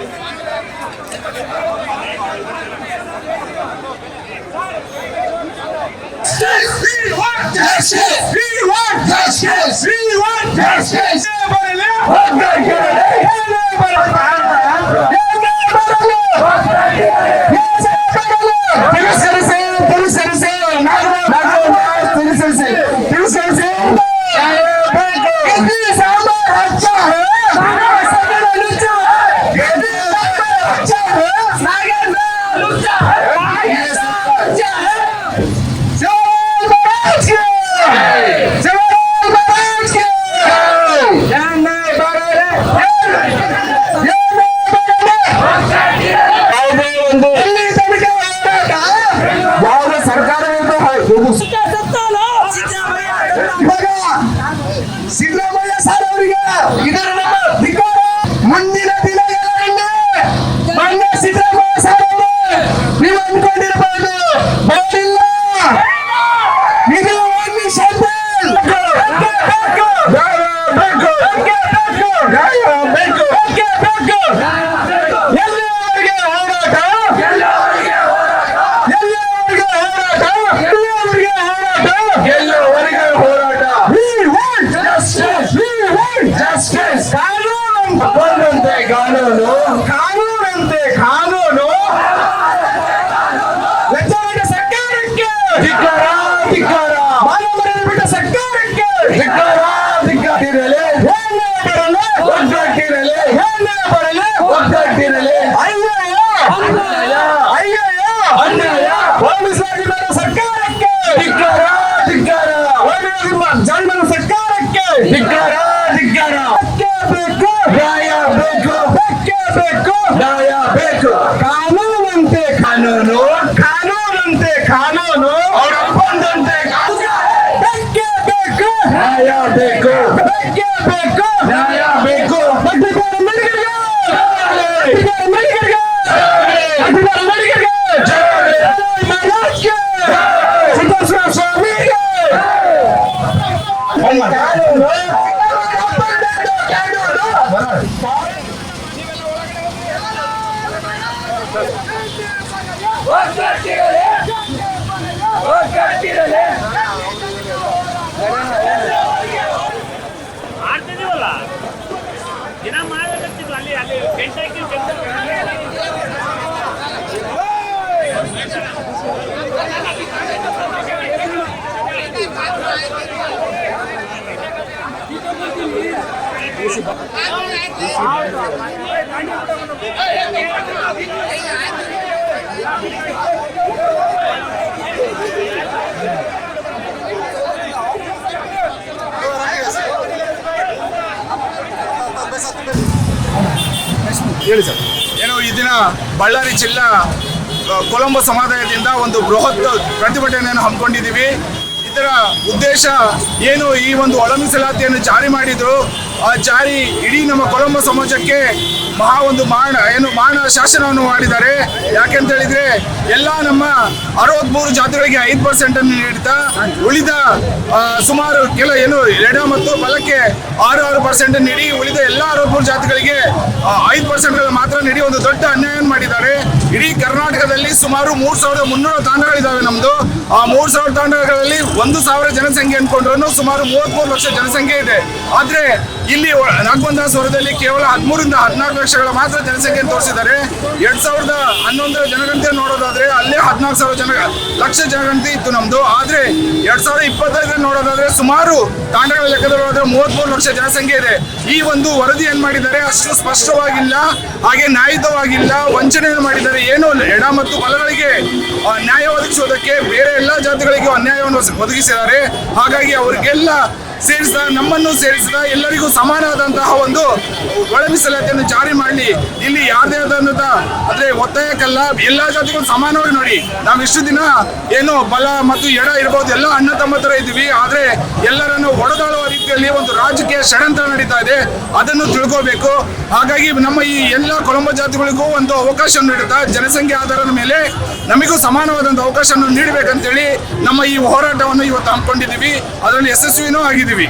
We want justice! We want justice! We want justice! Everybody left! ಯಾವುದೇ ನ್ಯಾಯ ಬೇಕು ಬೇಕೇ ನ್ಯಾಯ ಮಳಿಗೆಗೆ ಹೇಳಿ ಸರ್. ಏನು ಈ ದಿನ ಬಳ್ಳಾರಿ ಜಿಲ್ಲಾ ಕೊಲಂಬ ಸಮುದಾಯದಿಂದ ಒಂದು ಬೃಹತ್ ಪ್ರತಿಭಟನೆಯನ್ನು ಹಮ್ಮಿಕೊಂಡಿದ್ದೀವಿ. ಇದರ ಉದ್ದೇಶ ಏನು ಈ ಒಂದು ಒಳ ಮೀಸಲಾತಿಯನ್ನು ಜಾರಿ ಮಾಡಿದ್ರು? ಜಾರಿ ಇಡೀ ನಮ್ಮ ಕೊಲಂಬ ಸಮಾಜಕ್ಕೆ ಮಹಾ ಒಂದು ಮಾಣ ಏನು ಮಾಣ ಶಾಸನವನ್ನು ಮಾಡಿದ್ದಾರೆ. ಯಾಕೆಂತ ಹೇಳಿದ್ರೆ, ಎಲ್ಲ ನಮ್ಮ ಅರವತ್ಮೂರು ಜಾತಿಗಳಿಗೆ ಐದು ಪರ್ಸೆಂಟ್ ಅನ್ನು ನೀಡ್ತಾ ಉಳಿದ ಸುಮಾರು ಕೆಲ ಏನು, ಎಡ ಮತ್ತು ಬಲಕ್ಕೆ ಆರು ಆರು ಪರ್ಸೆಂಟ್ ನೀಡಿ, ಉಳಿದ ಎಲ್ಲ ಅರವತ್ಮೂರು ಜಾತಿಗಳಿಗೆ ಐದು ಪರ್ಸೆಂಟ್ ಮಾತ್ರ ನೀಡಿ ಒಂದು ದೊಡ್ಡ ಅನ್ಯಾಯವನ್ನು ಮಾಡಿದ್ದಾರೆ. ಇಡೀ ಕರ್ನಾಟಕದಲ್ಲಿ ಸುಮಾರು ಮೂರು ಸಾವಿರದ ಮುನ್ನೂರು ತಾಂಡಗಳಿದ್ದಾವೆ ನಮ್ಮದು ಆ ಮೂರು ಸಾವಿರ ತಾಂಡಗಳಲ್ಲಿ ಒಂದು ಸಾವಿರ ಜನಸಂಖ್ಯೆ ಅನ್ಕೊಂಡ್ರು ಸುಮಾರು ಮೂವತ್ತ್ಮೂರು ಲಕ್ಷ ಜನಸಂಖ್ಯೆ ಇದೆ. ಆದ್ರೆ ಇಲ್ಲಿ ಒ- ನಾಗಬಂಧಾಸುರದಲ್ಲಿ ಕೇವಲ ಹದಿಮೂರಿಂದ ಹದಿನಾಲ್ಕು ಲಕ್ಷಗಳ ಮಾತ್ರ ಜನಸಂಖ್ಯೆ ತೋರಿಸಿದ್ದಾರೆ. ಎರಡ್ ಸಾವಿರದ ಹನ್ನೊಂದರ ಜನಗಣತಿ ನೋಡೋದಾದ್ರೆ ಅಲ್ಲೇ ಹದಿನಾಲ್ಕು ಸಾವಿರ ಜನ, ಲಕ್ಷ ಜನಗಣತಿ ಇತ್ತು ನಮ್ದು. ಆದ್ರೆ ಎರಡ್ ಸಾವಿರದ ಇಪ್ಪತ್ತೈದರ ನೋಡೋದಾದ್ರೆ ಸುಮಾರು ತಾಂಡಗಳ ಲೆಕ್ಕದಲ್ಲಿ ಹೋದ್ರೆ ಮೂವತ್ಮೂರು ಲಕ್ಷ ಜನಸಂಖ್ಯೆ ಇದೆ. ಈ ಒಂದು ವರದಿ ಏನ್ ಮಾಡಿದ್ದಾರೆ? ಅಷ್ಟು ಸ್ಪಷ್ಟವಾಗಿಲ್ಲ, ಹಾಗೆ ನ್ಯಾಯಿತವಾಗಿಲ್ಲ ವಂಚನೆಯನ್ನು ಮಾಡಿದ್ದಾರೆ. ಏನು ಎಡ ಮತ್ತು ಬಲಗಳಿಗೆ ನ್ಯಾಯ ಒದಗಿಸುವುದಕ್ಕೆ ಬೇರೆ ಎಲ್ಲಾ ಜಾತಿಗಳಿಗೂ ಅನ್ಯಾಯವನ್ನು ಒದಗಿಸಿದ್ದಾರೆ. ಹಾಗಾಗಿ ಅವರಿಗೆಲ್ಲ ಸೇರಿಸಿದ, ನಮ್ಮನ್ನು ಸೇರಿಸಿದ, ಎಲ್ಲರಿಗೂ ಸಮಾನವಾದಂತಹ ಒಂದು ಒಳ ಮೀಸಲಾತಿಯನ್ನು ಜಾರಿ ಮಾಡಲಿ. ಇಲ್ಲಿ ಯಾರದೇ ಆದಂತಹ, ಅಂದ್ರೆ ಒತ್ತಾಯಕ್ಕಲ್ಲ ಎಲ್ಲ ಜಾತಿಗಳು ಸಮಾನವಾಗಿ ನೋಡಿ. ನಾವು ಇಷ್ಟು ದಿನ ಏನು ಬಲ ಮತ್ತು ಎಡ ಇರ್ಬೋದು, ಎಲ್ಲ ಅಣ್ಣ ತಮ್ಮ ಇದ್ದೀವಿ. ಆದ್ರೆ ಎಲ್ಲರನ್ನು ಒಡೆದಾಳುವ ರೀತಿಯಲ್ಲಿ ಒಂದು ರಾಜಕೀಯ ಷಡ್ಯಂತ್ರ ನಡೀತಾ ಇದೆ, ಅದನ್ನು ತಿಳ್ಕೋಬೇಕು. ಹಾಗಾಗಿ ನಮ್ಮ ಈ ಎಲ್ಲ ಕೊಳಂಬ ಜಾತಿಗಳಿಗೂ ಒಂದು ಅವಕಾಶ ನೀಡುತ್ತಾ, ಜನಸಂಖ್ಯೆ ಆಧಾರದ ಮೇಲೆ ನಮಗೂ ಸಮಾನವಾದಂಥ ಅವಕಾಶವನ್ನು ನೀಡಬೇಕಂತೇಳಿ ನಮ್ಮ ಈ ಹೋರಾಟವನ್ನು ಇವತ್ತು ಹಮ್ಮಿಕೊಂಡಿದ್ದೀವಿ. ಅದರಲ್ಲಿ ಯಶಸ್ವಿನೂ ಆಗಿದ್ದೀವಿ.